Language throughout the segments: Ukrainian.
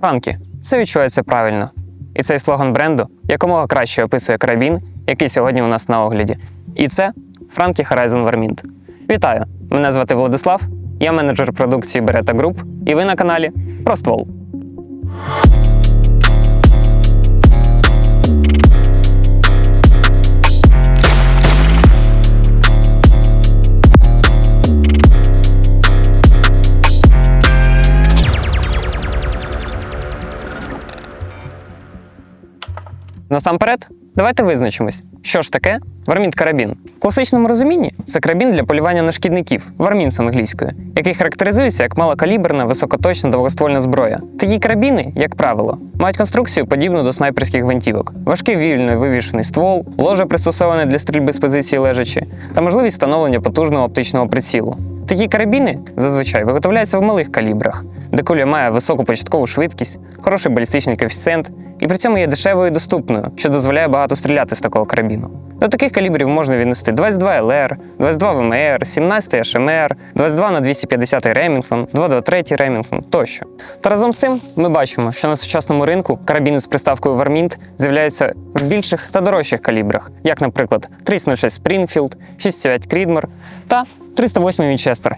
Франкі, все відчувається правильно. І цей слоган бренду якомога краще описує карабін, який сьогодні у нас на огляді. І це Франкі Horizon Vermint. Вітаю! Мене звати Владислав, я менеджер продукції Beretta Group, і ви на каналі Про Насамперед, давайте визначимось, що ж таке вармінт карабін. В класичному розумінні це карабін для полювання на шкідників, вармін з англійської, який характеризується як малокаліберна, високоточна довгоствольна зброя. Такі карабіни, як правило, мають конструкцію подібну до снайперських гвинтівок, важкий вільно вивішений ствол, ложе пристосоване для стрільби з позиції лежачі та можливість встановлення потужного оптичного прицілу. Такі карабіни зазвичай виготовляються в малих калібрах, де куля має високу початкову швидкість, хороший балістичний коефіцієнт і при цьому є дешевою і доступною, що дозволяє багато стріляти з такого карабіну. До таких калібрів можна віднести 22 ЛР, 22 ВМР, 17 ШМР, 22 на 250 Ремінглтон, 223 Ремінглтон тощо. Та разом з тим ми бачимо, що на сучасному ринку карабіни з приставкою Вармінт з'являються в більших та дорожчих калібрах, як, наприклад, 306 Springfield, 65 Creedmoor та 308 Вінчестер,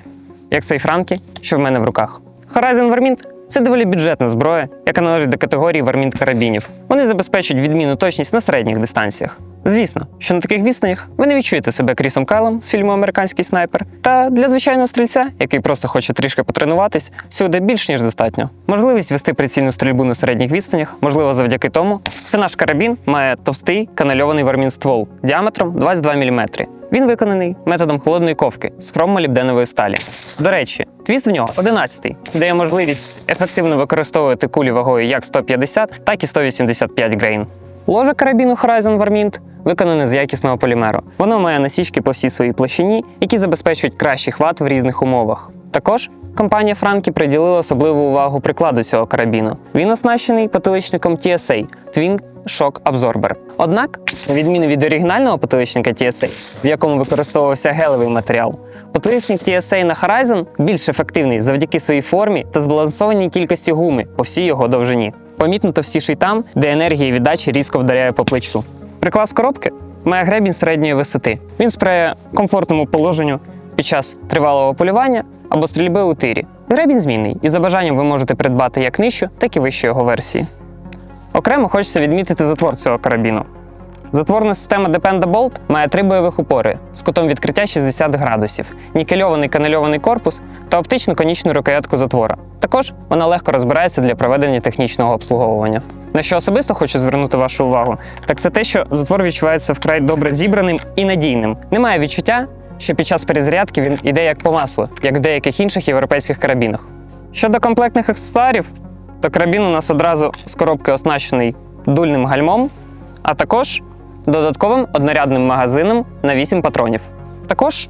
як цей Франкі, що в мене в руках. Horizon Vermint – це доволі бюджетна зброя, яка належить до категорії Vermint карабінів. Вони забезпечують відмінну точність на середніх дистанціях. Звісно, що на таких відстанях ви не відчуєте себе Крісом Кайлом з фільму Американський снайпер. Та для звичайного стрільця, який просто хоче трішки потренуватись, всюди більш ніж достатньо. Можливість вести прицільну стрільбу на середніх відстанях можливо завдяки тому, що наш карабін має товстий канальований вармін ствол діаметром 22 мм. Він виконаний методом холодної ковки з хромолібденової сталі. До речі, твіст в нього 11-й, дає можливість ефективно використовувати кулі вагою як 150, так і 185 грейн. Ложе карабіну Horizon Vermint виконане з якісного полімеру. Воно має насічки по всій своїй площині, які забезпечують кращий хват в різних умовах. Також компанія Franchi приділила особливу увагу прикладу цього карабіну. Він оснащений потиличником TSA Twin Shock Absorber. Однак, на відміну від оригінального потиличника TSA, в якому використовувався гелевий матеріал, потиличник TSA на Horizon більш ефективний завдяки своїй формі та збалансованій кількості гуми по всій його довжині. Помітно товстіший там, де енергія віддачі різко вдаряє по плечу. Приклад з коробки має гребінь середньої висоти. Він сприяє комфортному положенню під час тривалого полювання або стрільби у тирі. Гребінь змінний, і за бажанням ви можете придбати як нижчу, так і вищу його версії. Окремо хочеться відмітити затвор цього карабіну. Затворна система Dependa-Bolt має три бойових упори з кутом відкриття 60 градусів, нікельований канальований корпус та оптичну конічну рукоятку затвора. Також вона легко розбирається для проведення технічного обслуговування. На що особисто хочу звернути вашу увагу, так це те, що затвор відчувається вкрай добре зібраним і надійним. Немає відчуття, що під час перезарядки він іде як по маслу, як в деяких інших європейських карабінах. Щодо комплектних аксесуарів, то карабін у нас одразу з коробки оснащений дульним гальмом, а також додатковим однорядним магазином на 8 патронів. Також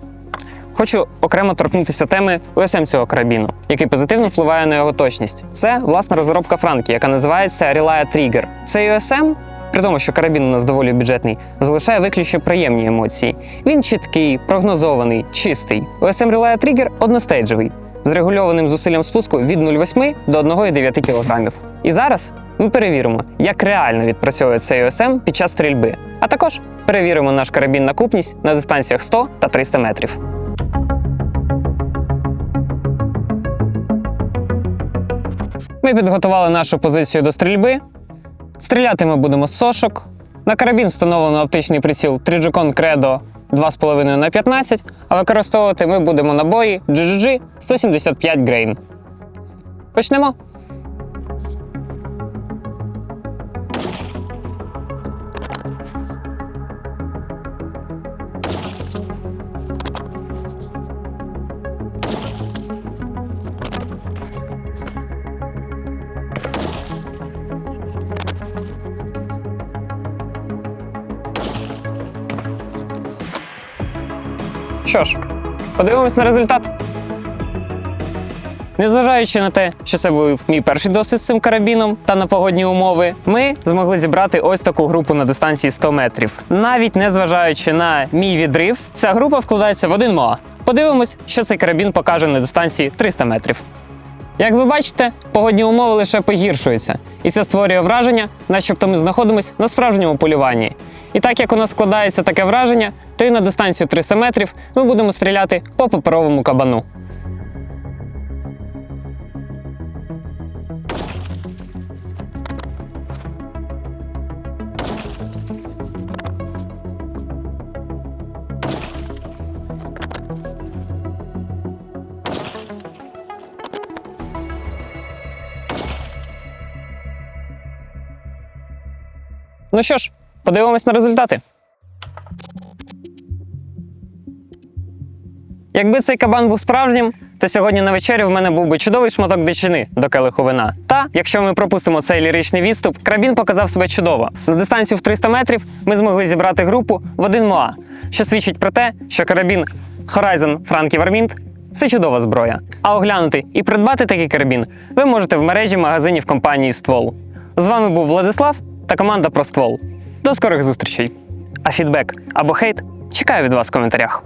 хочу окремо торкнутися теми УСМ цього карабіну, який позитивно впливає на його точність. Це власна розробка Франкі, яка називається Relaya Trigger. Цей USM, при тому, що карабін у нас доволі бюджетний, залишає виключно приємні емоції. Він чіткий, прогнозований, чистий. USM Relaya Trigger одностейджевий, з регульованим зусиллям спуску від 0,8 до 1,9 кг. І зараз ми перевіримо, як реально відпрацьовує цей OSM під час стрільби. А також перевіримо наш карабін на купність на дистанціях 100 та 300 метрів. Ми підготували нашу позицію до стрільби. Стріляти ми будемо з сошок. На карабін встановлено оптичний приціл Trijicon Credo 2,5 на 15, а використовувати ми будемо набої GGG 175 грейн. Почнемо. Що ж, подивимось на результат. Незважаючи на те, що це був мій перший досвід з цим карабіном та на погодні умови, ми змогли зібрати ось таку групу на дистанції 100 метрів. Навіть незважаючи на мій відрив, ця група вкладається в один МОА. Подивимось, що цей карабін покаже на дистанції 300 метрів. Як ви бачите, погодні умови лише погіршуються, і це створює враження, начебто ми знаходимося на справжньому полюванні. І так як у нас складається таке враження, то і на дистанцію 300 метрів ми будемо стріляти по паперовому кабану. Ну що ж, подивимось на результати. Якби цей кабан був справжнім, то сьогодні на вечері в мене був би чудовий шматок дичини до келиху вина. Та, якщо ми пропустимо цей ліричний відступ, крабін показав себе чудово. На дистанцію в 300 метрів ми змогли зібрати групу в один моа, що свідчить про те, що карабін Horizon Frankie Varmint – це чудова зброя. А оглянути і придбати такий карабін ви можете в мережі магазинів компанії Ствол. З вами був Владислав та команда про ствол. До скорих зустрічей! А фідбек або хейт чекаю від вас в коментарях.